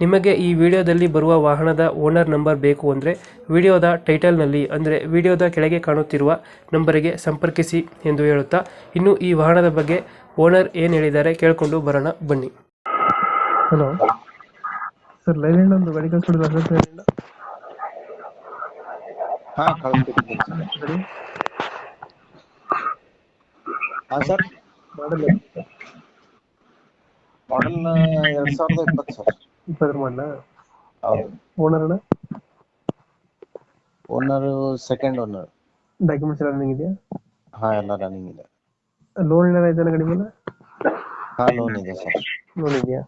ನಿಮಗೆ ಈ ವಿಡಿಯೋದಲ್ಲಿ ಬರುವ ವಾಹನದ ಓನರ್ ನಂಬರ್ ಬೇಕು ಅಂದರೆ ವಿಡಿಯೋದ ಟೈಟಲ್ನಲ್ಲಿ ಅಂದರೆ ವಿಡಿಯೋದ ಕೆಳಗೆ ಕಾಣುತ್ತಿರುವ ನಂಬರಿಗೆ ಸಂಪರ್ಕಿಸಿ ಎಂದು ಹೇಳುತ್ತಾ ಇನ್ನು ಈ ವಾಹನದ ಬಗ್ಗೆ ಓನರ್ ಏನು ಹೇಳಿದ್ದಾರೆ ಕೇಳಿಕೊಂಡು ಬರೋಣ ಬನ್ನಿ. ಹಲೋ. ಸರ್ ಲೈಲ್ಯಾಂಡ್ ಒಂದು ಗಾಡಿ ಕಳಿಸ್ಬಿಡಿದ ಅಶೋಕ್ ಹಾ ಕಳ್ಸ್ಕೊಟ್ಟಿದ್ದೀನಿ. ಸರ್. ಹಾ ಸರ್. ಮಾಡಲ್ಲ ಮಾಡೆಲ್ ಎರಡ್ ಸಾವಿರದ ಇಪ್ಪತ್ತು ಸರ್. ಇಪ್ಪತ್ತರ ಮಾಡಲ ಓನರ್ ಅಣ್ಣ ಓನರ್ ಸೆಕೆಂಡ್ ಓನರ್ ಡಾಕ್ಯುಮೆಂಟ್ಸ್ ಎಲ್ಲ ರನ್ನಿಂಗ್ ಇದೆಯಾ? ಹಾ ಎಲ್ಲ ರನ್ನಿಂಗ್ ಇದೆ. ಲೋನ್ ಏನಾರ ಇದೆಯಾ ಗಾಡಿ ಮೇಲೆ ಹಾ ಲೋನ್ ಇದೆ ಸರ್. ಲೋನ್ ಇದೆಯಾ?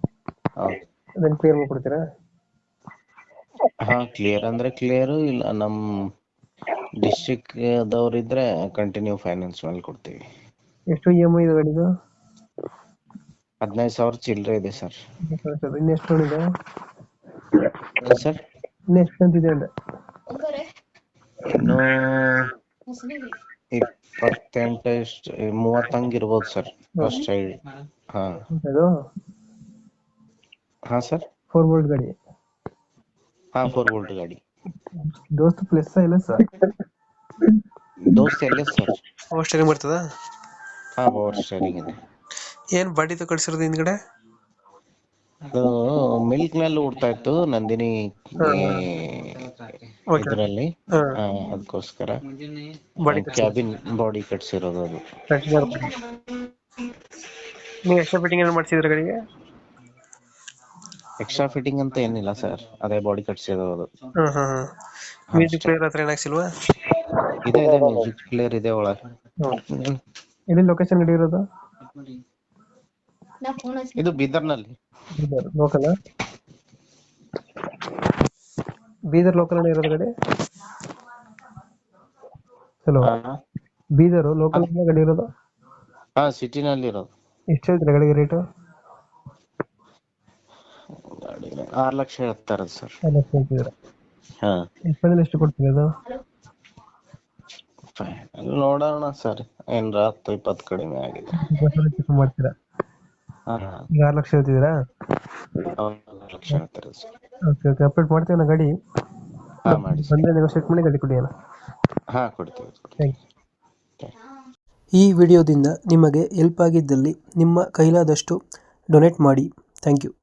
ಹೌದು. ಅದನ್ನು ಕ್ಲಿಯರ್ ಮಾಡ್ಕೊಡ್ತೀರಾ? ಹಾ ಕ್ಲಿಯರ್ ಅಂದ್ರೆ ಕ್ಲಿಯರ್ ಇಲ್ಲ ನಮ್ ಡಿಸ್ಟ್ರಿಕ್ಟ್ ದವ್ರಿದ್ರೆ ಕಂಟಿನ್ಯೂ ಫೈನಾನ್ಸ್ ಮೇಲೆ ಕೊಡ್ತೀವಿ. ಎಷ್ಟು ಇ ಎಂ ಐ ಇದೆ ಗಾಡಿದು? ಹದಿನೈದು ಸಾವಿರ ಚಿಲ್ಲರೆ ಇದೆ ಸರ್. ಇನ್ನೆಷ್ಟು ಇದೆ? ಸರ್. ಇನ್ನೆಷ್ಟು ಅಂತಿದೆ ಅಂದೆ. ಇನ್ನು ಇಪ್ಪತ್ತೆಂಟು ಎಷ್ಟು ಮೂವತ್ತಂಗ್ ಇರ್ಬೋದು ಸರ್ ಫಸ್ಟ್ ಸೈಡ್ ಹಾ. ಹಾ ಸರ್. ಫೋರ್ ಬೋಲ್ಟ್ ಗಾಡಿ. ಹಾ ಫೋರ್ ವೋಲ್ಟ್ ಗಾಡಿ. ದೋಸ್ತ್ ಪ್ಲಸ್ ಇಲ್ಲ ಸರ್ ದೋಸ್ತ್ ಎಲ್ಲ ಸರ್. ಪವರ್ ಸ್ಟೇರಿಂಗ್ ಬರ್ತದ? ಹಾ ಪವರ್ ಸ್ಟೇರಿಂಗ್ ಇದೆ. ಏನ್ ಬಾಡಿದು ಕಳ್ಸಿರೋದು ಹಿಂದ್ಗಡೆ? ಅದು ಮಿಲ್ಕ್ನಲ್ಲಿ ಓಡ್ತಾ ಇತ್ತು ನಂದಿನಿ. ಇದರಲ್ಲಿ. ಅದಕ್ಕೋಸ್ಕರ. ಬಾಡಿ ಕ್ಯಾಬಿನ್ ಬಾಡಿ ಕಟ್ಸಿರೋದು ಅದು. ನೀವು ಎಕ್ಸ್ಟ್ರಾ ಫಿಟ್ಟಿಂಗ್ ಏನು ಮಾಡ್ಸಿದ್ರ ಗಾಡಿಗೆ? ಎಕ್ಸ್ಟ್ರಾ ಫಿಟ್ಟಿಂಗ್ ಅಂತ ಏನಿಲ್ಲ ಸರ್ ಅದೇ ಬಾಡಿ ಕಟ್ಸಿರೋದು ಮ್ಯೂಸಿಕ್ ಪ್ಲೇಯರ್ ಹತ್ರ ಏನಾಗ್ಸಿಲ್ವಾ ಇದೆ ಇದೆ ಮ್ಯೂಸಿಕ್ ಪ್ಲೇಯರ್ ಇದೆ ಒಳಗೆ. ಎಲ್ಲಿ ಲೊಕೇಶನ್ ಗಾಡಿ ಇರೋದು ಬೀದರ್ನಲ್ಲಿ. ಬೀದರ್ ಲೋಕಲ್ ಬೀದರ್ ಲೋಕಲ್ ಇರೋದು ಗಾಡಿ ಹಲೋ ಬೀದರ್ ಲೋಕಲ್ ಗಾಡಿ ಇರೋದು? ಹಾ ಸಿಟಿನಲ್ಲಿ ಇರೋದು. ಎಷ್ಟು ಹೇಳ್ತೀರಾ ಗಾಡಿಗೆ ರೇಟು ಆರ್ ಲಕ್ಷ ಹೇಳ್ತಾರೆ ಸರ್. ಹಾ. ಫೈನಲ್ ಎಷ್ಟು ಕೊಡ್ತೀರಾ ಅದು? ನೋಡೋಣ ಸರ್. ಏನ್ರ ಹತ್ತು ಇಪ್ಪತ್ತು ಕಡಿಮೆ ಆಗಿದೆ. ಮಾಡ್ತೀರಾ? ಈಗ ಆರು ಲಕ್ಷ ಹೇಳ್ತಿದ್ದೀರಾ? ಆರು ಲಕ್ಷ ಹೇಳ್ತಾರೆ ಸರ್. ಓಕೆ ಓಕೆ ಅಪ್ಡೇಟ್ ಮಾಡ್ತೀವಿ ನಾ ಗಾಡಿ. ಹಾ ಮಾಡಿ ಸರ್. ಬಂದರೆ ನೆಗೋಷಿಯೇಟ್ ಮಾಡಿ ಗಾಡಿ ಕೊಡಿ ಅಣ್ಣ. ಹಾ ಕೊಡ್ತೀವಿ ಕೊಡ್ತೀವಿ. ಥ್ಯಾಂಕ್ ಯು ಈ ವಿಡಿಯೋದಿಂದ ನಿಮಗೆ ಹೆಲ್ಪ್ ಆಗಿದ್ದಲ್ಲಿ ನಿಮ್ಮ ಕೈಲಾದಷ್ಟು ಡೊನೇಟ್ ಮಾಡಿ. Thank you